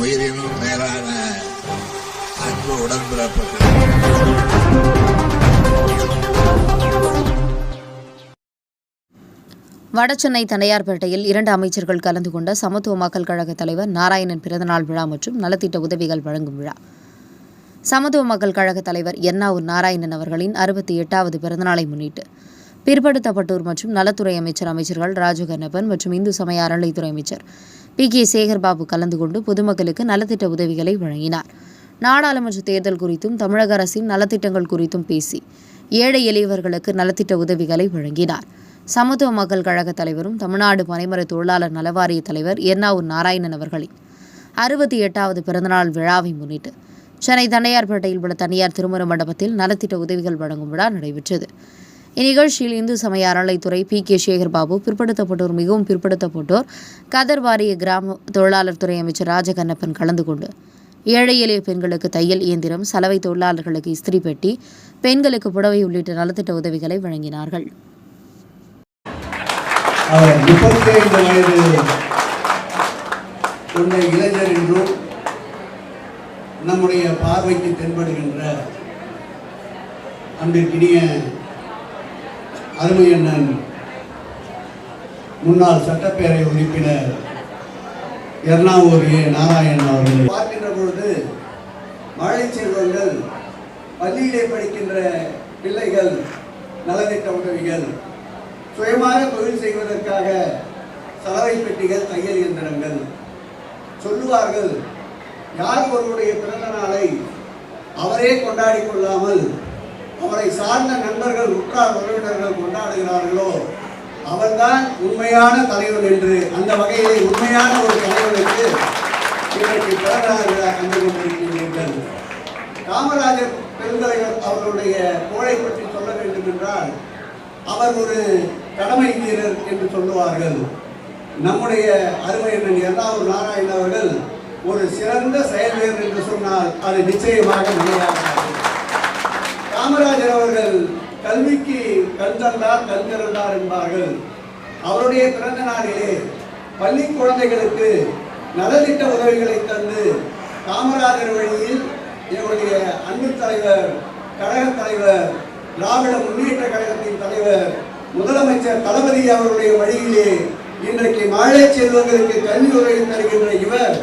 உயிரினும் மேலான அன்பு உடன்பிறப்புகள். வடசென்னை தண்டையார்பேட்டையில் இரண்டு அமைச்சர்கள் கலந்து கொண்ட சமத்துவ மக்கள் கழக தலைவர் நாராயணன் பிறந்தநாள் விழா மற்றும் நலத்திட்ட உதவிகள் வழங்கும் விழா. சமத்துவ மக்கள் கழக தலைவர் எண்ணாவூர் நாராயணன் அவர்களின் அறுபத்தி எட்டாவது பிறந்தநாளை முன்னிட்டு பிற்படுத்தப்பட்டோர் மற்றும் நலத்துறை அமைச்சர் அமைச்சர்கள் ராஜகண்ணப்பன் மற்றும் இந்து சமய அறநிலைத்துறை அமைச்சர் பி. கே. சேகர்பாபு கலந்து கொண்டு பொதுமக்களுக்கு நலத்திட்ட உதவிகளை வழங்கினார். நாடாளுமன்ற தேர்தல் குறித்தும் தமிழக அரசின் நலத்திட்டங்கள் குறித்தும் பேசி ஏழை எளியவர்களுக்கு நலத்திட்ட உதவிகளை வழங்கினார். சமத்துவ மக்கள் கழக தலைவரும் தமிழ்நாடு பனைமர தொழிலாளர் நலவாரிய தலைவர் எர்ணாவூர் நாராயணன் அவர்களின் அறுபத்தி எட்டாவது பிறந்தநாள் விழாவை முன்னிட்டு சென்னை தண்டையார்பேட்டையில் உள்ள தனியார் திருமண மண்டபத்தில் நலத்திட்ட உதவிகள் வழங்கும் விழா நடைபெற்றது. இந்நிகழ்ச்சியில் இந்து சமய அறநிலைத்துறை பி கே சேகர்பாபு பிற்படுத்தப்பட்டோர் மிகவும் பிற்படுத்தப்பட்டோர். கதர் வாரிய கிராம தொழிலாளர் துறை அமைச்சர் ராஜகண்ணப்பன் கலந்து கொண்டு ஏழை எளிய பெண்களுக்கு தையல் இயந்திரம் சலவை தொழிலாளர்களுக்கு இஸ்திரி பெட்டி பெண்களுக்கு புடவை உள்ளிட்ட நலத்திட்ட உதவிகளை வழங்கினார்கள். அவர் வயது உள்ள இளைஞர் என்றும் நம்முடைய பார்வைக்கு தென்படுகின்ற அன்பிற்கினிய அருமையண்ணன் முன்னாள் சட்டப்பேரவை உறுப்பினர் எர்ணாவூர் ஏ. நாராயணன் அவர்கள். பார்க்கின்ற பொழுது மழை செல்வங்கள் பள்ளியிலே படிக்கின்ற பிள்ளைகள் நலத்திட்ட உதவிகள் சுயமாக தொழில் செய்வதற்காக சலவை பெட்டிகள் தையல் இயந்திரங்கள் சொல்லுவார்கள். யார் ஒருவருடைய பிறந்த நாளை அவரே கொண்டாடி கொள்ளாமல் அவரை சார்ந்த நண்பர்கள் உற்றார் உறவினர்கள் கொண்டாடுகிறார்களோ அவர்தான் உண்மையான தலைவன் என்று அந்த வகையிலே உண்மையான ஒரு தலைவனுக்கு இன்றைக்கு பிறந்த கண்டு கொண்டிருக்கின்றீர்கள் காமராஜர் பெருந்தலைவர் அவருடைய புகழை பற்றி சொல்ல வேண்டும் என்றால் அவர் ஒரு கடமை வீரர் என்று சொல்லுவார்கள். நம்முடைய அருமை அண்ணன் எர்ணாவூர் நாராயண் அவர்கள் ஒரு சிறந்த செயல் வீரர் என்று சொன்னால் அது நிச்சயமாக நிலையாகாது காமராஜர் அவர்கள் கல்விக்கு கண் தந்தார் கண் திறந்தார் என்பார்கள். அவருடைய பிறந்த நாளிலே பள்ளி குழந்தைகளுக்கு நலத்திட்ட உதவிகளை தந்து காமராஜர் வழியில் எங்களுடைய அன்பு தலைவர் கழக தலைவர் திராவிட முன்னேற்ற கழகத்தின் தலைவர் முதலமைச்சர் தளபதி அவருடைய வழியிலே இன்றைக்கு மழை செல்வங்களுக்கு கல்வி உதவி தருகின்ற இவர்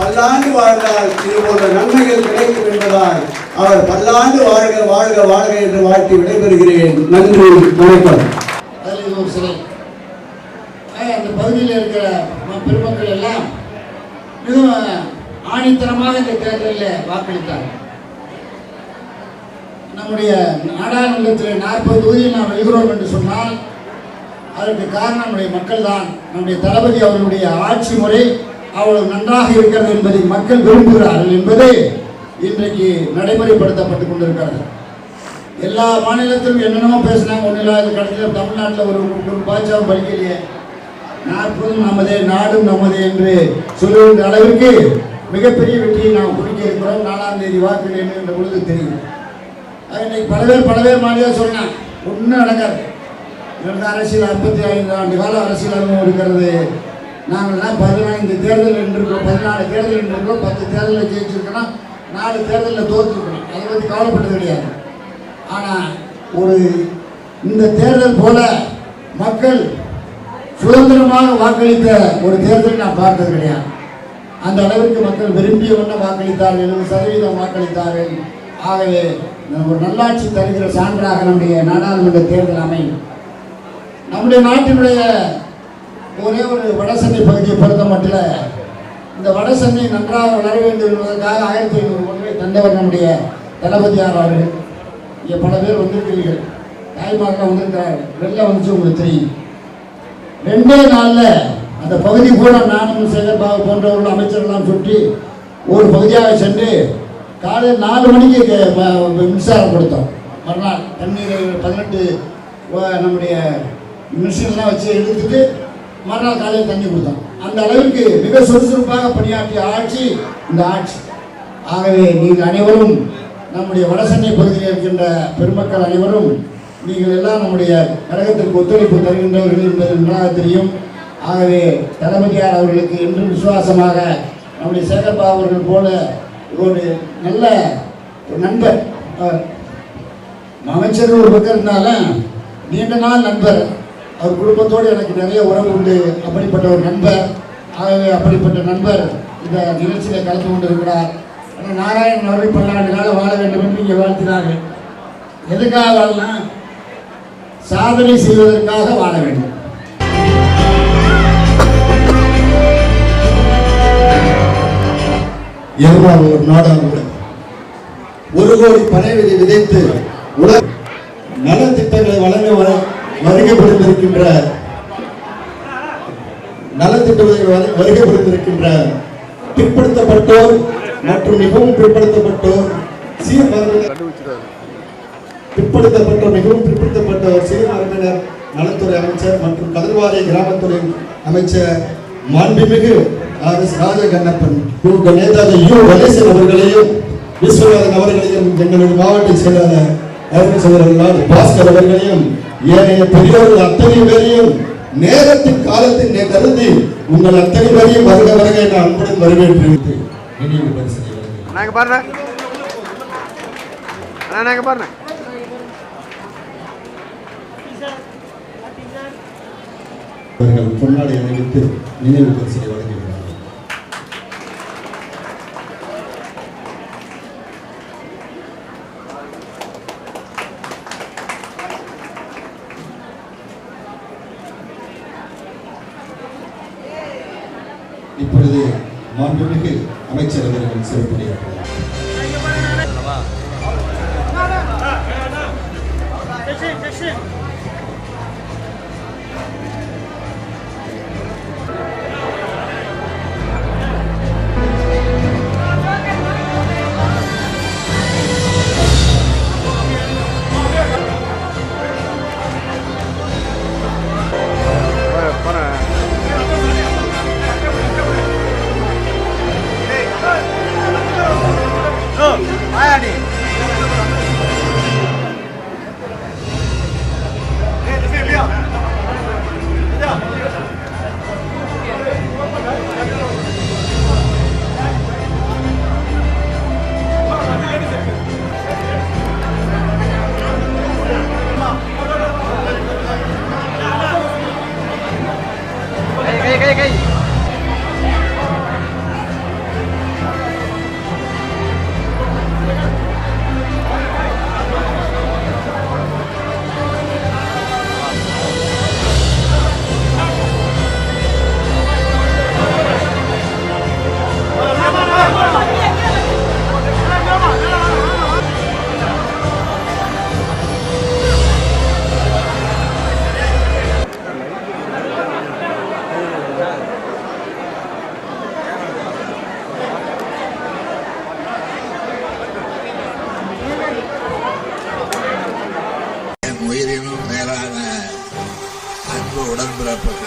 பல்லாண்டு வாழ்ந்தால் இது போன்ற நன்மைகள் கிடைக்கும் என்பதால் அவர் பல்லாண்டு வாழ்க வாழ்க வாழ்க என்று வாழ்த்தி விடைபெறுகிறேன். நன்றி வணக்கம். ஒரு அந்த பகுதியில் இருக்கிற ம- பெருமக்கள் எல்லாம் மிகவும் ஆணித்தரமாக இந்த தேர்தலில் வாக்களித்தார். நம்முடைய நாடாளுமன்றத்தில் நாற்பது தொகுதியில் நாம் எழுகிறோம் என்று சொன்னால் அதற்கு காரணம் நம்முடைய மக்கள் தான் நம்முடைய தளபதி அவர்களுடைய ஆட்சி முறை அவ்வளவு நன்றாக இருக்கிறது என்பதை மக்கள் விரும்புகிறார்கள் என்பது இன்றைக்கு நடைமுறைப்படுத்தப்பட்டு கொண்டிருக்கிறது. எல்லா மாநிலத்திலும் என்னென்னமோ பேசினாங்க. ஒன்றும் இல்லாத கடைசியில் தமிழ்நாட்டில் ஒரு ஒரு பாட்சாவும் படிக்கலையே நாற்பதும் நமதே நாடும் நமதே என்று சொல்லுகின்ற அளவிற்கு மிகப்பெரிய வெற்றியை நாம் குறிக்க இருக்கிறோம். நாலாம் தேதி வாக்கு என்ற பொழுது தெரியும். அது இன்னைக்கு பல பேர் பல பேர் மாநிலம் சொன்னாங்க ஒன்றும் நடக்காது. நடந்த அரசியல் ஐம்பத்தி ஐந்து ஆண்டு கால அரசியல் அனுபவம் இருக்கிறது. நாங்கள்லாம் பதினான்கு தேர்தல் நின்றுருக்கோம். பதினாலு தேர்தல் நின்றுருக்கோம். பத்து தேர்தலில் ஜெயிச்சிருக்கணும் நாலு தேர்தலில் தோற்றுருக்கணும் அதை பற்றி கவலைப்பட்டது கிடையாது. ஆனால் ஒரு இந்த தேர்தல் போல மக்கள் சுதந்திரமாக வாக்களித்த ஒரு தேர்தல் நான் பார்த்தது கிடையாது. அந்த அளவிற்கு மக்கள் விரும்பிய ஒன்று வாக்களித்தார்கள். எழுபது சதவீதம் வாக்களித்தார்கள். ஆகவே ஒரு நல்லாட்சி தருகிற சான்றாக நம்முடைய நாடாளுமன்ற தேர்தல் அமையும். நம்முடைய நாட்டினுடைய ஒரே ஒரு வடசென்னை பகுதியை பொறுத்த மட்டும் இந்த வடசென்னை நன்றாக வளர வேண்டும் என்பதற்காக ஆயிரத்தி ஐநூறு கோடி தந்தவர் நம்முடைய தளபதியார் அவர்கள். இங்கே பல பேர் வந்திருக்கிறீர்கள். தாய்மார்கள் வந்திருக்கிறார்கள் வெளில வந்துச்சு உங்களுக்கு தெரியும். ரெண்டே நாளில் அந்த பகுதி கூட நானும் சேகர்பாபு போன்றவர்கள் அமைச்சர்கள்லாம் சுற்றி ஒரு பகுதியாக சென்று காலையில் நாலு மணிக்கு மின்சாரம் கொடுத்தோம். மறுநாள் தண்ணீர் பதினெட்டு நம்முடைய மிஷின்லாம் வச்சு எடுத்துட்டு மறுநாள் காலையில் தண்ணி கொடுத்தான் அந்த அளவிற்கு மிக சுறுசுறுப்பாக பணியாற்றிய ஆட்சி இந்த ஆட்சி. ஆகவே நீங்கள் அனைவரும் நம்முடைய வடசென்னை பகுதியில் இருக்கின்ற பெருமக்கள் அனைவரும் நீங்கள் எல்லாம் நம்முடைய கழகத்திற்கு ஒத்துழைப்பு தருகின்றவர்கள் என்பது நன்றாக தெரியும். ஆகவே தளபதியார் அவர்களுக்கு என்றும் விசுவாசமாக நம்முடைய சேகர்பா அவர்கள் போல ஒரு நல்ல ஒரு நண்பர் அமைச்சர் ஒரு பக்கம் இருந்தாலும் நீண்ட நாள் நண்பர். அவர் குடும்பத்தோடு எனக்கு நிறைய உறவு உண்டு. அப்படிப்பட்ட ஒரு நண்பர். ஆகவே அப்படிப்பட்ட நண்பர் இந்த நிகழ்ச்சியில் கலந்து கொண்டிருக்கிறார். ஆனால் நாராயணன் அவர்கள் பல்லாண்டு காலம் வாழ வேண்டும் என்று இங்கே வாழ்த்தினார்கள். எதுக்காக வாழலாம் சாதனை செய்வதற்காக வாழ வேண்டும். எவ்வளவு நாடாளுமன்ற ஒரு கோடி பனை விதை விதைத்து உலக நலத்திட்டங்களை வழங்க வர வருகை புரிந்திருக்கின்ற நலத்திட்டங்களை வருகை புரிந்திருக்கின்ற பிற்படுத்தப்பட்டோர் மற்றும் மிகவும் பிற்படுத்தப்பட்டோர் சீர்மரபினர் பிற்படுத்தப்பட்டோர் மிகவும் பிற்படுத்தப்பட்டோர் சீர்மரபினர் நலத்துறை அமைச்சர் மற்றும் கதிர்வாரி கிராமத்துறை அமைச்சர் மாண்புமிகு R S Rajakannappan. Netaji U. Ganesan அவர்களையும் விஸ்வநாதன் அவர்களையும் எங்களுடைய மாவட்ட செயலாளர் பாஸ்கர் அவர்களையும் ஏனைய பெரியவர்கள் அத்தனை பேரையும் நேரத்தின் காலத்தின் கருதி உங்கள் அத்தனை பேரையும் வருக வருக என அன்புடன் வரவேற்று. நாங்க பாருங்க நாங்க பாருங்க அவர்கள் பொன்னாடை அணிவித்து நினைவு பரிசனை வழங்குகிறார்கள். இப்பொழுது மாண்புமிகு அமைச்சர் அவர்கள் சிறப்புரையாற்றுகிறார் போறேன் கை என்